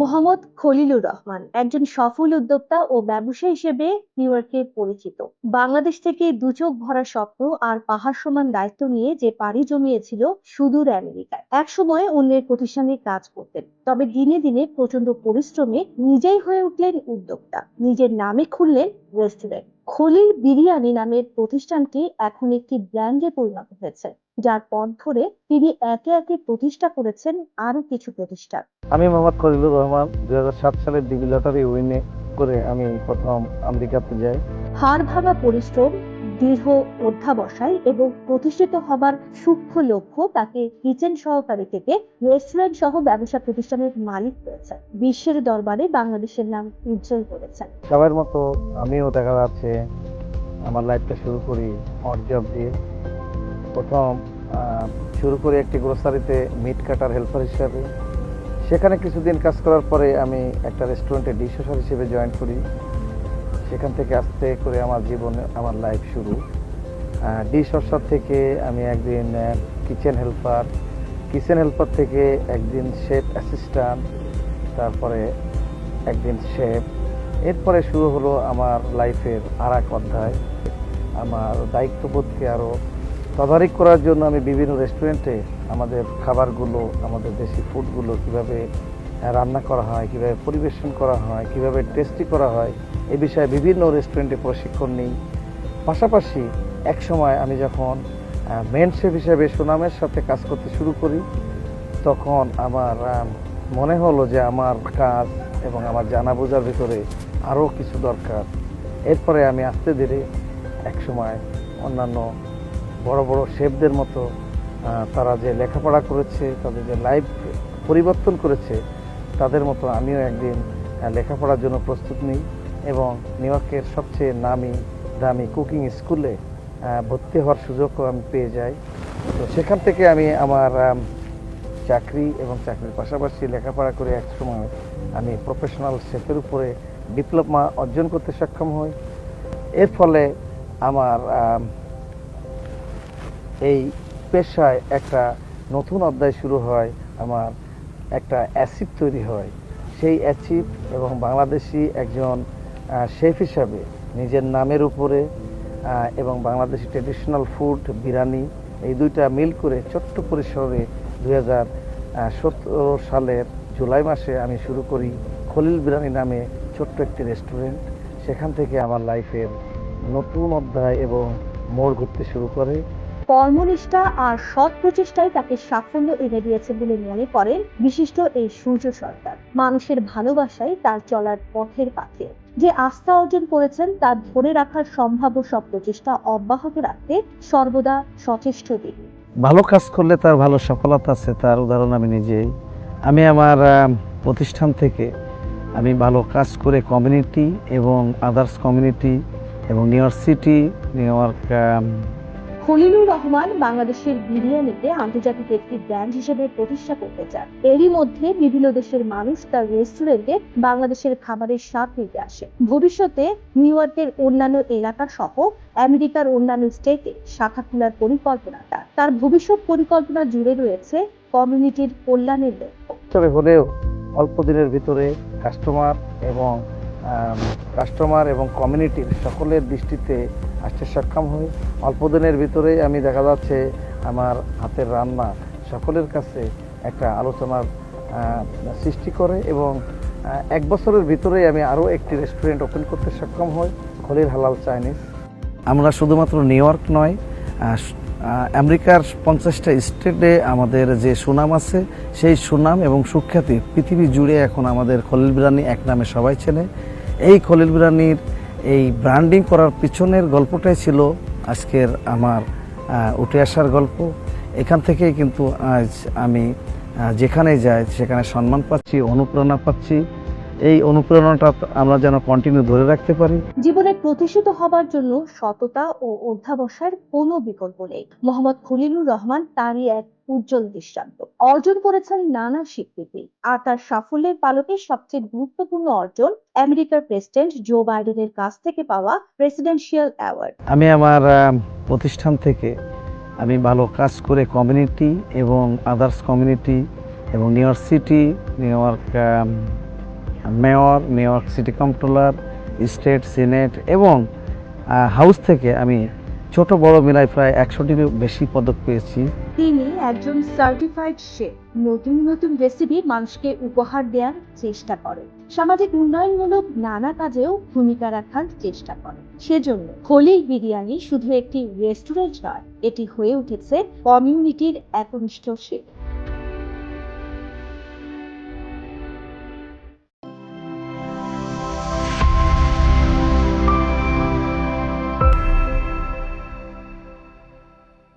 মোহাম্মদ খলিলুর রহমান, একজন সফল উদ্যোক্তা ও ব্যবসা হিসেবে নিউ ইয়র্কে পরিচিত। বাংলাদেশ থেকে দুচোখ ভরা স্বপ্ন আর পাহাড় সমান দায়িত্ব নিয়ে যে পাড়ি জমিয়েছিল সুদূর আমেরিকায়, এক সময় অন্যের প্রতিষ্ঠানে কাজ করতেন। তবে দিনে দিনে প্রচণ্ড পরিশ্রমে নিজেই হয়ে উঠলেন উদ্যোক্তা। নিজের নামে খুললেন রেস্টুরেন্ট খলিল বিরিয়ানি নামের প্রতিষ্ঠানটি এখন একটি ব্র্যান্ডে পরিণত হয়েছে যার পথ ধরে তিনি একে একে প্রতিষ্ঠা করেছেন আরও কিছু প্রতিষ্ঠান। আমি মোহাম্মদ খলিলুর রহমান দুই সালের ডিবি লটারি উইনে করে আমি প্রথম আমেরিকাতে যাই। হাড় ভাঙা পরিশ্রম দৃঢ় অধ্যাবসায় এবং প্রতিষ্ঠিত হবার সূক্ষ্ম লক্ষ্য তাকে কিচেন সহকারী থেকে রেস্টুরেন্ট সহ ব্যবসা প্রতিষ্ঠানের মালিক হয়েছে বিশ্বের দরবারে বাংলাদেশের নাম উজ্জ্বল করেছেন। সবার মতো আমিও দেখা যাচ্ছে আমার লাইফটা শুরু করি অড জব দিয়ে। প্রথম শুরু করি একটি গ্রোসারিতে মিট কাটার হেল্পার হিসাবে। সেখানে কিছুদিন কাজ করার পরে আমি একটা রেস্টুরেন্টে ডিশ হিসেবে জয়েন করি। সেখান থেকে আস্তে করে আমার জীবনে, আমার লাইফ শুরু। ডিশ অফার থেকে আমি একদিন কিচেন হেল্পার কিচেন হেল্পার থেকে একদিন শেফ অ্যাসিস্ট্যান্ট তারপরে একদিন শেফ এরপরে শুরু হলো আমার লাইফের আর এক অধ্যায়। আমার দায়িত্ববোধকে আরও তদারক করার জন্য আমি বিভিন্ন রেস্টুরেন্টে আমাদের খাবারগুলো, আমাদের দেশি ফুডগুলো কীভাবে রান্না করা হয়, কীভাবে পরিবেশন করা হয়, কীভাবে টেস্টি করা হয়, এ বিষয়ে বিভিন্ন রেস্টুরেন্টে প্রশিক্ষণ নিই। পাশাপাশি এক সময় আমি যখন মেন শেফ হিসেবে সুনামের সাথে কাজ করতে শুরু করি, তখন আমার মনে হলো যে আমার কাজ এবং আমার জানা বোঝার ভিতরে আরও কিছু দরকার। এরপরে আমি আস্তে ধীরে একসময় অন্যান্য বড় বড় শেফদের মতো তারা যে লেখাপড়া করেছে, তাদের যে লাইফ পরিবর্তন করেছে তাদের মতো আমিও একদিন লেখাপড়ার জন্য প্রস্তুত নিই এবং নিউ সবচেয়ে নামি দামি কুকিং স্কুলে ভর্তি হওয়ার সুযোগও আমি পেয়ে যাই। তো সেখান থেকে আমি আমার চাকরি এবং চাকরির পাশাপাশি লেখাপড়া করে এক সময় আমি প্রফেশনাল শেফের উপরে ডিপ্লোমা অর্জন করতে সক্ষম হই। এর ফলে আমার এই পেশায় একটা নতুন অধ্যায় শুরু হয় আমার একটা অ্যাসিড তৈরি হয়। সেই অ্যাচিভ এবং বাংলাদেশি একজন শেফ হিসাবে নিজের নামের উপরে এবং বাংলাদেশি ট্রেডিশনাল ফুড বিরিয়ানি, এই দুইটা মিল করে ছোট্ট পরিসরে দুই হাজার সতেরো সালের জুলাই মাসে আমি শুরু করি খলিল বিরিয়ানি নামে ছোট্ট একটি রেস্টুরেন্ট সেখান থেকে আমার লাইফের নতুন অধ্যায় এবং মোড় ঘুরতে শুরু করে। কর্মনিষ্ঠা আর সৎ প্রচেষ্টাই তাকে সাফল্য এনে দিয়েছে বলে মনে করেন বিশিষ্ট এই সূর্য সরকার মানুষের ভালোবাসাই তার চলার পথের পাথে যে আস্থা অর্জন করেছেন তা ধরে রাখার সম্ভাব্য সব প্রচেষ্টা অব্যাহত রাখতে সর্বদা সচেষ্ট তিনি। ভালো কাজ করলে তার ভালো সফলতা আছে, তার উদাহরণ আমি নিজেই। আমি আমার প্রতিষ্ঠান থেকে আমি ভালো কাজ করে কমিউনিটি এবং আদার্স কমিউনিটি এবং New York City New York Khalilur Rahman বাংলাদেশের বিরিয়ানিতে আন্তর্জাতিক একটি ব্র্যান্ড হিসেবে প্রতিষ্ঠা করতে চান। এরই মধ্যে বিভিন্ন দেশের মানুষ তার রেস্টুরেন্টে বাংলাদেশের খাবারের স্বাদ নিতে আসে। ভবিষ্যতে নিউ ইয়র্কের অন্যান্য এলাকা সহ আমেরিকার অন্যান্য স্টেটে শাখা খোলার পরিকল্পনা তার। তার ভবিষ্যৎ পরিকল্পনা জুড়ে রয়েছে কমিউনিটির কল্যাণের লক্ষ্য। তবে হলেও অল্প দিনের ভিতরে কাস্টমার এবং কাস্টমার এবং কমিউনিটির সকলের দৃষ্টিতে আসতে সক্ষম হই। অল্প দিনের ভিতরেই আমি দেখা যাচ্ছে আমার হাতের রান্না সকলের কাছে একটা আলোচনার সৃষ্টি করে এবং এক বছরের ভিতরে আমি আরও একটি রেস্টুরেন্ট ওপেন করতে সক্ষম হই খলির হালাল চাইনিজ। আমরা শুধুমাত্র নিউ ইয়র্ক নয় আমেরিকার পঞ্চাশটা স্টেটে আমাদের যে সুনাম আছে, সেই সুনাম এবং সুখ্যাতি পৃথিবী জুড়ে এখন আমাদের খলিল বিরানি এক নামে সবাই চেনে। এই খলিল বিরানির এই ব্র্যান্ডিং করার পিছনের গল্পটাই ছিল আজকের আমার উঠে আসার গল্প। এখান থেকেই কিন্তু আজ আমি যেখানে যাই, সেখানে সম্মান পাচ্ছি, অনুপ্রেরণা পাচ্ছি। এই অনুপ্রেরণাটা আমরা যেন কন্টিনিউ ধরে রাখতে পারি। জীবনে প্রতিষ্ঠিত হবার জন্য সততা ও অধ্যাবসায়ের কোনো বিকল্প নেই। মোহাম্মদ খলিলুর রহমান তারই এক উজ্জ্বল দৃষ্টান্ত। অর্জন করেছেন নানা স্বীকৃতি আর তার সাফল্যের পালকে সবচেয়ে গুরুত্বপূর্ণ অর্জন আমেরিকার প্রেসিডেন্ট জো বাইডেনের কাছ থেকে পাওয়া প্রেসিডেন্সিয়াল অ্যাওয়ার্ড আমি আমার প্রতিষ্ঠান থেকে আমি ভালো কাজ করে কমিউনিটি এবং আদার্স কমিউনিটি এবং New York City New York mayor mayor city controller state senate এবং হাউস থেকে আমি ছোট, বড় মিলাই প্রায় একশোটিরও বেশি পদক পেয়েছি। তিনি একজন সার্টিফাইড শেফ নতুন নতুন রেসিপি মানুষকে উপহার দেওয়ার চেষ্টা করেন। সামাজিক উন্নয়নমূলক নানা কাজেও ভূমিকা রাখার চেষ্টা করেন। সেজন্য খলিল বিরিয়ানি শুধু একটি রেস্টুরেন্ট নয়, এটি হয়ে উঠেছে কমিউনিটির একনিষ্ঠ শেফ